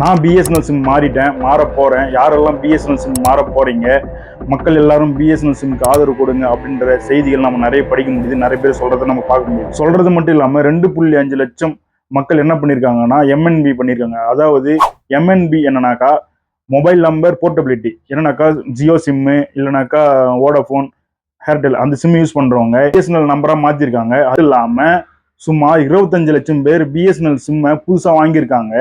நான் BSNL sim மாறிட்டேன் மாற போகிறேன் யாரெல்லாம் பிஎஸ்என்எல் சிம் மாற போகிறீங்க மக்கள் எல்லாரும் பிஎஸ்என்எல் சிம்க்கு ஆதரவு கொடுங்க அப்படின்ற செய்திகள் நம்ம நிறைய படிக்க முடியுது. நிறைய பேர் சொல்கிறத நம்ம பார்க்க முடியும் சொல்கிறது மட்டும் இல்லாமல் ரெண்டு புள்ளி அஞ்சு லட்சம் மக்கள் என்ன பண்ணியிருக்காங்கன்னா எம்என்பி பண்ணியிருக்காங்க அதாவது எம்என்பி என்னன்னாக்கா மொபைல் நம்பர் போர்ட்டபிலிட்டி என்னன்னாக்கா ஜியோ சிம்மு இல்லைனாக்கா ஓடாஃபோன் ஏர்டெல் அந்த சிம் யூஸ் பண்ணுறவங்க பிஎஸ்என்எல் நம்பராக மாற்றிருக்காங்க அது இல்லாமல் சும்மா இருபத்தஞ்சு லட்சம் பேர் பிஎஸ்என்எல் சிம்மை புதுசாக வாங்கியிருக்காங்க.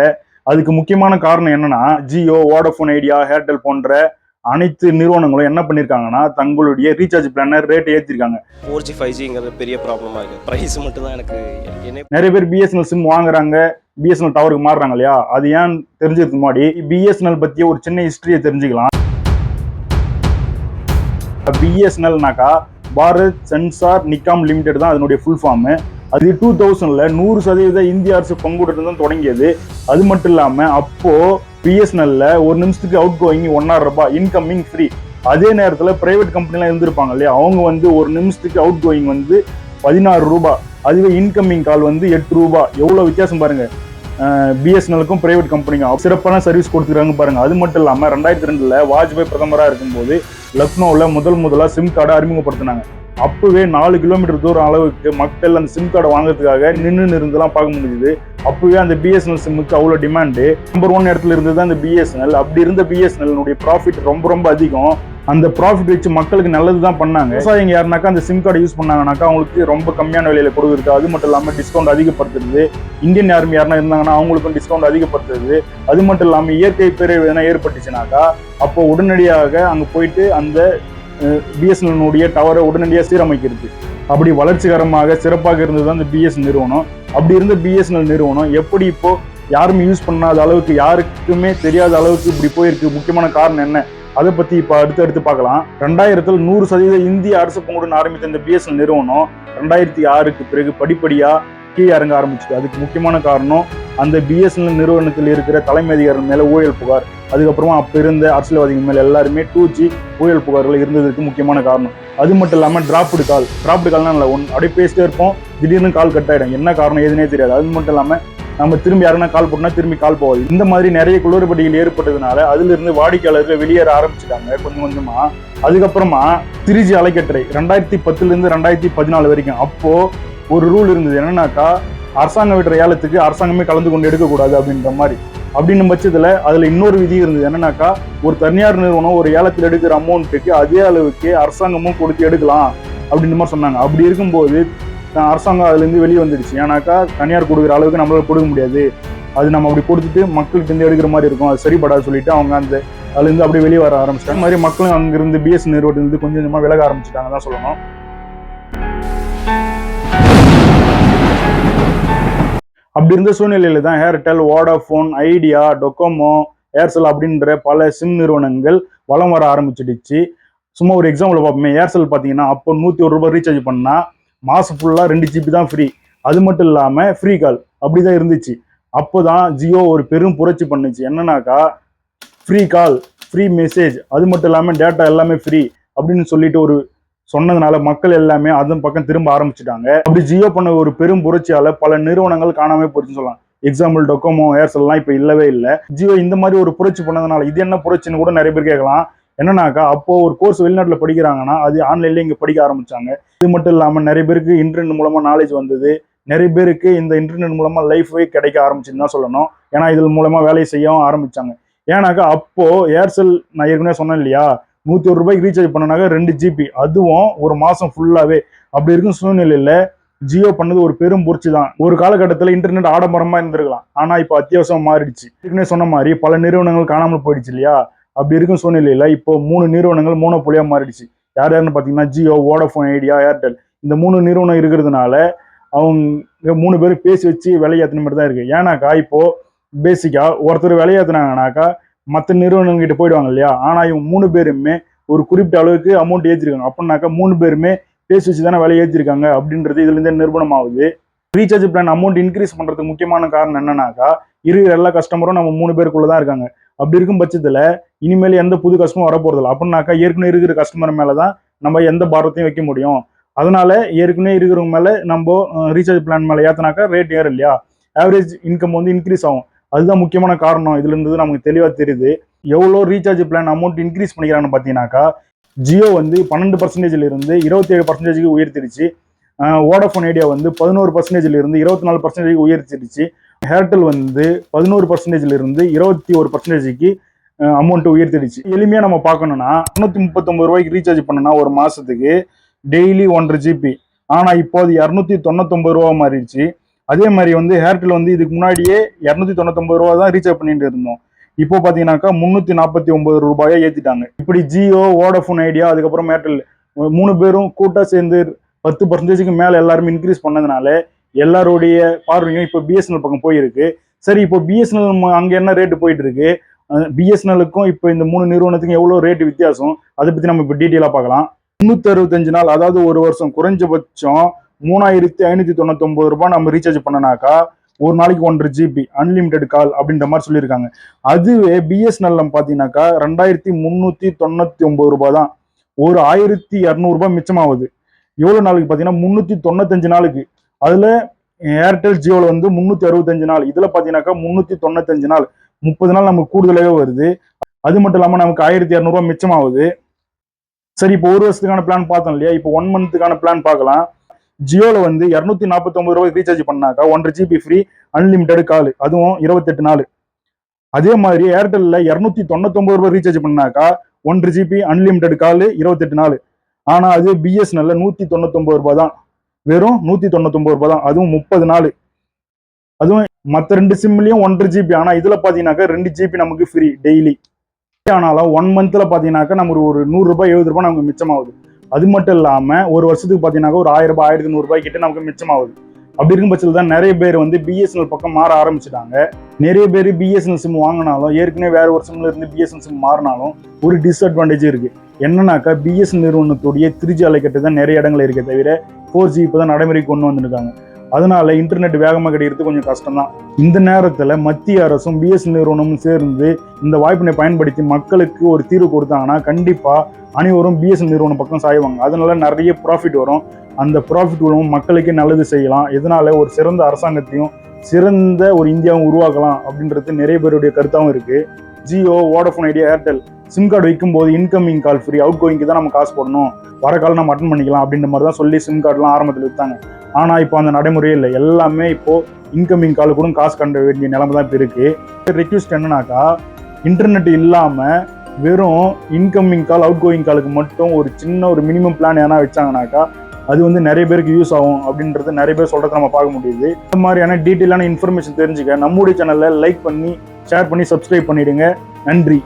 அதுக்கு முக்கியமான காரணம் என்னன்னா ஜியோ வோடஃபோன் ஐடியா ஏர்டெல் போன்ற அனைத்து நிறுவனங்களும் என்ன பண்ணியிருக்காங்கன்னா தங்களுடைய ரீசார்ஜ் பிளானை ரேட் ஏற்றிருக்காங்க ஃபோர் ஜி ஃபைவ் ஜிங்கிறது பெரிய ப்ராப்ளமாக இருக்குது ப்ரைஸ் மட்டும் தான் எனக்கு நிறைய பேர் பிஎஸ்என்எல் சிம் வாங்குறாங்க பிஎஸ்என்எல் டவருக்கு மாறுறாங்க இல்லையா? அது ஏன் தெரிஞ்சதுக்கு முன்னாடி பிஎஸ்என்எல் பற்றிய ஒரு சின்ன ஹிஸ்டரியை தெரிஞ்சுக்கலாம். பிஎஸ்என்எல்னாக்கா பாரத் சென்சார் நிக்காம் லிமிடெட் தான் அதனுடைய ஃபுல் ஃபார்மு அது டூ தௌசண்ட்ல நூறு சதவீத இந்திய அரசு பங்குடன் தான் தொடங்கியது. அது மட்டும் இல்லாம அப்போ பிஎஸ்என்எல்ல ஒரு நிமிஷத்துக்கு அவுட் கோயிங் ஒன்னாயிரம் ரூபாய் இன்கமிங் ஃப்ரீ அதே நேரத்தில் பிரைவேட் கம்பெனிலாம் இருந்திருப்பாங்க இல்லையா? அவங்க வந்து ஒரு நிமிஷத்துக்கு அவுட் கோயிங் வந்து பதினாறு ரூபாய் அதுவே இன்கமிங் கால் வந்து எட்டு ரூபாய். எவ்வளோ வித்தியாசம் பாருங்க. பிஎஸ்என்எலுக்கும் பிரைவேட் கம்பெனிக்கும் சிறப்பான சர்வீஸ் கொடுத்துருக்காங்க பாருங்க. அது மட்டும் இல்லாமல் ரெண்டாயிரத்தி ரெண்டுல வாஜ்பாய் பிரதமராக இருக்கும்போது லக்னோவில் முதல் முதலாக சிம் கார்டை அறிமுகப்படுத்தினாங்க. அப்பவே நாலு கிலோமீட்டர் தூரம் அளவுக்கு மக்கள் அந்த சிம் கார்டை வாங்குறதுக்காக நின்று இருந்தெல்லாம் பார்க்க முடியுது அப்பவே அந்த பிஎஸ்என்எல் சிம்முக்கு அவ்வளோ டிமாண்டு நம்பர் ஒன் இடத்துல இருந்தது அந்த பிஎஸ்என்எல் அப்படி இருந்த பிஎஸ்என்எல்னுடைய ப்ராஃபிட் ரொம்ப ரொம்ப அதிகம். அந்த ப்ராஃபிட் வச்சு மக்களுக்கு நல்லது தான் பண்ணாங்க. விவசாயிங்க யாருனாக்கா அந்த சிம் கார்டை யூஸ் பண்ணாங்கனாக்கா அவங்களுக்கு ரொம்ப கம்மியான விலையில கொடுக்குறது அது மட்டும் இல்லாமல் டிஸ்கவுண்ட் அதிகப்படுத்துறது. இந்தியன் ஆர்மி யாருனா இருந்தாங்கன்னா அவங்களுக்கும் டிஸ்கவுண்ட் அதிகப்படுத்துறது. அது மட்டும் இல்லாமல் இயற்கை பேரழிவு எதனா ஏற்பட்டுச்சுனாக்கா அப்போ உடனடியாக அங்கே போயிட்டு அந்த பிஎஸ்என்எல்னுடைய டவரை உடனடியாக சீரமைக்கிறது. அப்படி வளர்ச்சிகரமாக சிறப்பாக இருந்தது தான் இந்த பிஎஸ் நிறுவனம். அப்படி இருந்த பிஎஸ்என்எல் நிறுவனம் எப்படி இப்போ யாருமே யூஸ் பண்ணாத அளவுக்கு யாருக்குமே தெரியாத அளவுக்கு இப்படி போயிருக்கு. முக்கியமான காரணம் என்ன? அதை பற்றி இப்போ அடுத்து அடுத்து பார்க்கலாம். ரெண்டாயிரத்தில் நூறு சதவீத இந்திய அரசு பங்குடன் ஆரம்பித்த இந்த பிஎஸ்என்எல் நிறுவனம் ரெண்டாயிரத்தி ஆறுக்கு பிறகு படிப்படியாக கீழே இறங்க ஆரம்பிச்சது. அதுக்கு முக்கியமான காரணம் அந்த பிஎஸ்என்எல் நிறுவனத்தில் இருக்கிற தலைமை அதிகாரி மேலே ஊழல் புகார். அதுக்கப்புறமா அப்போ இருந்த அரசியல்வாதிகள் மேலே எல்லாருமே டூ ஜி ஊழல் புகார்கள் இருந்ததுக்கு முக்கியமான காரணம். அது மட்டும் இல்லாமல் டிராப்டு கால் டிராப்டு கால்னா இல்லை ஒன் அப்படியே பேசிட்டே இருப்போம். திடீர்னு கால் கட் ஆகிடும் என்ன காரணம் எதுனே தெரியாது. அது மட்டும் இல்லாமல் நம்ம திரும்பி யாருன்னா கால் போட்டோம்னா திரும்பி கால் போகாது. இந்த மாதிரி நிறைய குளறுபடிகள் ஏற்பட்டதுனால அதுலேருந்து வாடிக்கையாளர்கள் வெளியேற ஆரம்பிச்சிட்டாங்க கொஞ்சம் கொஞ்சமாக அதுக்கப்புறமா த்ரீ ஜி அலைக்கற்றை ரெண்டாயிரத்தி பத்துலேருந்து ரெண்டாயிரத்தி பதினாலு வரைக்கும். அப்போது ஒரு ரூல் இருந்தது. என்னன்னாக்கா அரசாங்கம் விடுற ஏலத்துக்கு அரசாங்கமே கலந்து கொண்டு எடுக்கக்கூடாது அப்படின்ற மாதிரி. அப்படின்னும் பட்சத்துல அதுல இன்னொரு விதி இருந்தது. என்னன்னாக்கா ஒரு தனியார் நிறுவனம் ஒரு ஏலத்தில் எடுக்கிற அமௌண்ட்டுக்கு அதே அளவுக்கு அரசாங்கமும் கொடுத்து எடுக்கலாம் அப்படின்ற மாதிரி சொன்னாங்க. அப்படி இருக்கும்போது அரசாங்கம் அதுல இருந்து வெளியே வந்துடுச்சு. ஏன்னாக்கா தனியார் கொடுக்குற அளவுக்கு நம்மளால கொடுக்க முடியாது. அது நம்ம அப்படி கொடுத்துட்டு மக்கள்கிட்ட இருந்து எடுக்கிற மாதிரி இருக்கும். அது சரிப்படாது சொல்லிட்டு அவங்க அந்த அதுல இருந்து அப்படியே வெளியே வர ஆரம்பிச்சிட்டாங்க. மாதிரி மக்களும் அங்கிருந்து பிஎஸ் நிறுவனத்திலிருந்து கொஞ்சம் கொஞ்சமா விலக ஆரம்பிச்சிட்டாங்க தான் சொல்லணும். அப்படி இருந்த சூழ்நிலையில தான் Airtel Vodafone Idea Docomo Aircel அப்படின்ற பல சிம் நிறுவனங்கள் வலம் வர ஆரம்பிச்சிடுச்சு. சும்மா ஒரு எக்ஸாம்பிள் பார்ப்போமே. ஏர்செல் பார்த்தீங்கன்னா அப்போ நூற்றி ஒரு ரூபாய் ரீசார்ஜ் பண்ணால் மாதம் ஃபுல்லாக ரெண்டு ஜிபி தான் ஃப்ரீ அது மட்டும் இல்லாமல் ஃப்ரீ கால் அப்படி தான் இருந்துச்சு. அப்போ தான் ஜியோ ஒரு பெரும் புரட்சி பண்ணுச்சு. என்னன்னாக்கா ஃப்ரீ கால் ஃப்ரீ மெசேஜ் அது மட்டும் இல்லாமல் டேட்டா எல்லாமே ஃப்ரீ அப்படின்னு சொல்லிட்டு ஒரு சொன்னதுனால மக்கள் எல்லாமே அதன் பக்கம் திரும்ப ஆரம்பிச்சிட்டாங்க. அப்படி ஜியோ பண்ண ஒரு பெரும் புரட்சியால பல நிறுவனங்கள் காணாம போச்சுன்னு சொல்லலாம். எக்ஸாம்பிள் டொக்கோமோ ஏர்செல்லாம் இப்போ இல்லவே இல்லை. ஜியோ இந்த மாதிரி ஒரு புரட்சி பண்ணதுனால இது என்ன புரட்சின்னு கூட நிறைய பேர் கேட்கலாம். என்னன்னாக்கா அப்போ ஒரு கோர்ஸ் வெளிநாட்டில் படிக்கிறாங்கன்னா அது ஆன்லைன்லேயே இங்கே படிக்க ஆரம்பிச்சாங்க. இது மட்டும் இல்லாமல் நிறைய பேருக்கு இன்டர்நெட் மூலமாக நாலேஜ் வந்தது. நிறைய பேருக்கு இந்த இன்டர்நெட் மூலமாக லைஃபே கிடைக்க ஆரம்பிச்சுன்னு தான் சொல்லணும். ஏன்னா இதன் மூலமாக வேலையை செய்யவும் ஆரம்பிச்சாங்க. ஏன்னாக்கா அப்போ ஏர்செல் நான் ஏற்கனவே சொன்னேன் இல்லையா? நூத்தி ஒரு ரூபாய்க்கு ரீசார்ஜ் பண்ணனாக்க ரெண்டு ஜிபி அதுவும் ஒரு மாசம் ஃபுல்லாவே அப்படி இருக்கும் சூழ்நிலையில ஜியோ பண்ணது ஒரு பெரும் பொறிச்சு தான். ஒரு காலகட்டத்தில் இன்டர்நெட் ஆடம்பரமா இருந்திருக்கலாம். ஆனா இப்போ அத்தியாவசியம் மாறிடுச்சு. ஏற்கனவே சொன்ன மாதிரி பல நிறுவனங்கள் காணாமல் போயிடுச்சு இல்லையா? அப்படி இருக்கும் சூழ்நிலையில இப்போ மூணு நிறுவனங்கள் மூணு மாறிடுச்சு. யார் யாருன்னு பாத்தீங்கன்னா ஜியோ வோடஃபோன் ஐடியா ஏர்டெல் இந்த மூணு நிறுவனம் இருக்கிறதுனால அவங்க மூணு பேரும் பேசி வச்சு விலையாத்தின மாதிரி தான் இருக்கு. ஏன்னாக்கா இப்போ பேசிக்கா ஒருத்தர் விலையாத்துனாங்கனாக்கா மற்ற நிறுவனங்கிட்ட போயிடுவாங்க இல்லையா? ஆனால் இவங்க மூணு பேருமே ஒரு குறிப்பிட்ட அளவுக்கு அமௌண்ட் ஏற்றிருக்காங்க அப்படின்னாக்கா மூணு பேருமே பேசி வச்சு தானே விலை ஏற்றிருக்காங்க அப்படின்றது இதுல இருந்தே நிரூபணம் ஆகுது ரீசார்ஜ் பிளான் அமௌண்ட் இன்க்ரீஸ் பண்றதுக்கு முக்கியமான காரணம் என்னன்னாக்கா இருக்கிற எல்லா கஸ்டமரும் நம்ம மூணு பேருக்குள்ள தான் இருக்காங்க. அப்படி இருக்கும் பட்சத்தில் இனிமேல் எந்த புது கஸ்டமர் வரப்போறதில்ல. அப்படின்னாக்கா ஏற்கனவே இருக்கிற கஸ்டமர் மேலே தான் நம்ம எந்த பாரத்தையும் வைக்க முடியும். அதனால ஏற்கனவே இருக்கிறவங்க மேலே நம்ம ரீசார்ஜ் பிளான் மேலே ஏற்றினாக்கா ரேட் ஏறும் இல்லையா? ஆவரேஜ் இன்கம் வந்து இன்க்ரீஸ் ஆகும். அதுதான் முக்கியமான காரணம். இதுல இருந்து நமக்கு தெளிவாக தெரியுது. எவ்வளோ ரீசார்ஜ் பிளான் அமௌண்ட் இன்க்ரீஸ் பண்ணிக்கிறாங்கன்னு பார்த்தீங்கன்னாக்கா ஜியோ வந்து பன்னெண்டு பர்சன்டேஜ்ல இருந்து இருபத்தி ஏழு பர்சன்டேஜுக்கு உயர்த்திடுச்சு. வோடஃபோன் ஐடியா வந்து பதினோரு பர்சன்டேஜ்ல இருந்து இருபத்தி நாலு பர்சன்டேஜ் உயர்த்திடுச்சு. ஏர்டெல் வந்து பதினோரு பர்சன்டேஜ்ல இருந்து இருபத்தி ஒரு பர்சன்டேஜுக்கு அமௌண்ட் உயர்த்திடுச்சு. எளிமையாக நம்ம பார்க்கணும்னா முந்நூற்றி முப்பத்தொம்பது ரூபாய்க்கு ரீசார்ஜ் பண்ணனா ஒரு மாதத்துக்கு டெய்லி ஒன்றரை ஜிபி ஆனால் இப்போ அது இரநூத்தி தொண்ணூத்தொம்பது ரூபா மாறிடுச்சு. அதே மாதிரி வந்து ஏர்டெல் வந்து இதுக்கு முன்னாடியே இரநூத்தி தொண்ணூத்தொம்பது ரூபா தான் ரீசார்ஜ் பண்ணிட்டு இருந்தோம். இப்போ பார்த்தீங்கன்னாக்கா முந்நூற்றி நாற்பத்தி ஒன்பது ரூபாயை ஏற்றிட்டாங்க இப்படி ஜியோ வோடஃபோன் ஐடியா அதுக்கப்புறம் ஏர்டெல் மூணு பேரும் கூட்டாக சேர்ந்து பத்து பர்சன்டேஜுக்கு மேலே எல்லாருமே இன்க்ரீஸ் பண்ணதுனால எல்லாருடைய பார்வையும் இப்போ பிஎஸ்என்எல் பக்கம் போயிருக்கு. சரி இப்போ பிஎஸ்என்எல் அங்கே என்ன ரேட்டு போயிட்டு இருக்கு பிஎஸ்என்எலுக்கும் இப்போ இந்த மூணு நிறுவனத்துக்கும் எவ்வளோ ரேட்டு வித்தியாசம்? அதை பற்றி நம்ம இப்போ டீட்டெயிலாக பார்க்கலாம். முந்நூற்றி அறுபத்தஞ்சு நாள் அதாவது ஒரு வருஷம் குறைஞ்சபட்சம் மூணாயிரத்தி ஐநூற்றி தொண்ணூத்தொம்பது ரூபாய் நம்ம ரீசார்ஜ் பண்ணனாக்கா ஒரு நாளைக்கு ஒன்றரை ஜிபி அன்லிமிட்டெட் கால் அப்படின்ற மாதிரி சொல்லியிருக்காங்க. அதுவே பிஎஸ்என்எல் பார்த்தீங்கன்னாக்கா ரெண்டாயிரத்தி முந்நூற்றி தொண்ணூற்றி ஒம்பது ரூபாய் தான். ஒரு ஆயிரத்தி இரநூறுபா மிச்சமாகுது. எவ்வளோ நாளுக்கு பார்த்தீங்கன்னா? முந்நூற்றி தொண்ணூத்தஞ்சு நாளுக்கு. அதில் ஏர்டெல் ஜியோவில் வந்து முந்நூற்றி அறுபத்தஞ்சு நாள். இதில் பார்த்தீங்கன்னாக்கா முந்நூற்றி தொண்ணூத்தஞ்சு நாள். முப்பது நாள் நமக்கு கூடுதலாகவே வருது. அது மட்டும் இல்லாமல் நமக்கு ஆயிரத்தி இரநூறுவா மிச்சமாகுது. சரி இப்போ ஒரு வருஷத்துக்கான பிளான் பார்த்தோம் இல்லையா? இப்போ ஒன் மந்த்துக்கான பிளான் பார்க்கலாம். ஜியோவில் வந்து இரநூத்தி நாற்பத்தொம்பது ரூபாய் ரீசார்ஜ் பண்ணாக்கா ஒன்றரை ஜிபி ஃப்ரீ அன்லிமிட்டெட் கால் அதுவும் இருபத்தெட்டு நாள். அதே மாதிரி ஏர்டெல்ல இரநூத்தி தொண்ணூத்தொம்பது ரூபாய் ரீசார்ஜ் பண்ணாக்கா ஒன்றரை ஜிபி அன்லிமிட்டெட் கால் இருபத்தெட்டு நாள். ஆனால் அது பிஎஸ்என்எல்ல நூற்றி தொண்ணூத்தொம்பது ரூபாய் தான். வெறும் நூற்றி தொண்ணூத்தொம்பது ரூபாய் தான். அதுவும் முப்பது நாள். அதுவும் மற்ற ரெண்டு சிம்லயும் ஒன்றரை ஜிபி ஆனால் இதில் பார்த்தீங்கன்னாக்கா ரெண்டு ஜிபி நமக்கு ஃப்ரீ டெய்லி ஆனாலும் ஒன் மந்த்தில் பார்த்தீங்கன்னாக்கா நமக்கு ஒரு நூறு ரூபாய் எழுபது ரூபாய் நமக்கு மிச்சமாகுது. அது மட்டும் இல்லாமல் ஒரு வருஷத்துக்கு பார்த்தீங்கன்னாக்கா ஒரு ஆயிரம் ரூபாய் ஆயிரத்தி நூறுரூபாய் கிட்ட நமக்கு மிச்சமாகுது. அப்படி இருக்கும் பட்சத்தில் தான் நிறைய பேர் வந்து பிஎஸ்என்எல் பக்கம் மாற ஆரம்பிச்சிட்டாங்க. நிறைய பேர் பிஎஸ்என்எல் சிம் வாங்கினாலும் ஏற்கனவே வேறு ஒரு சிம்ல இருந்து பிஎஸ்என்எல் சிம் மாறினாலும் ஒரு டிஸ்அட்வான்டேஜ் இருக்குது என்னன்னாக்கா பிஎஸ்என்எல் நிறுவனத்துடைய திருச்சி அலைக்கட்டு தான் நிறைய இடங்கள் இருக்கே தவிர ஃபோர் ஜி இப்போ தான் நடைமுறைக்கு கொண்டு வந்திருக்காங்க. அதனால இன்டர்நெட் வேகமாக கிடைக்கிறது கொஞ்சம் கஷ்டம் தான் இந்த நேரத்தில் மத்திய அரசும் பிஎஸ்என்எல் நிறுவனமும் சேர்ந்து இந்த வாய்ப்பினை பயன்படுத்தி மக்களுக்கு ஒரு தீர்வு கொடுத்தாங்கன்னா கண்டிப்பாக அனைவரும் பிஎஸ்என் நிறுவனம் பக்கம் சாய்வாங்க. அதனால நிறைய ப்ராஃபிட் வரும். அந்த ப்ராஃபிட் உள்ளவும் மக்களுக்கே நல்லது செய்யலாம். இதனால ஒரு சிறந்த அரசாங்கத்தையும் சிறந்த ஒரு இந்தியாவும் உருவாக்கலாம் அப்படின்றது நிறைய பேருடைய கருத்தாகவும் இருக்குது Jio Vodafone Idea Airtel sim card வைக்கும்போது இன்கமிங் கால் ஃப்ரீ அவுட் கோயிங்க்கு தான் நம்ம காசு போடணும். வர கால் நம்ம அட்டன் பண்ணிக்கலாம் அப்படின்ற மாதிரி தான் சொல்லி சிம் கார்டுலாம் ஆரம்பத்தில் விற்றாங்க ஆனால் இப்போ அந்த நடைமுறையே இல்லை. எல்லாமே இப்போ இன்கமிங் கால் கூட காசு கண்ட வேண்டிய நிலைமை தான் இப்போ இருக்குது ரெக்வஸ்ட் என்னன்னாக்கா இன்டர்நெட் இல்லாமல் வெறும் இன்கமிங் கால் அவுட் கோயிங் காலுக்கு மட்டும் ஒரு சின்ன ஒரு மினிமம் பிளான் எதனா வச்சாங்கனாக்கா அது வந்து நிறைய பேருக்கு யூஸ் ஆகும் அப்படின்றது நிறைய பேர் சொல்கிறத நம்ம பார்க்க முடியுது. இந்த மாதிரியான டீட்டெயிலான இன்ஃபர்மேஷன் தெரிஞ்சுக்க நம்முடைய சேனலில் லைக் பண்ணி ஷேர் பண்ணி சப்ஸ்கிரைப் பண்ணிவிடுங்க நன்றி.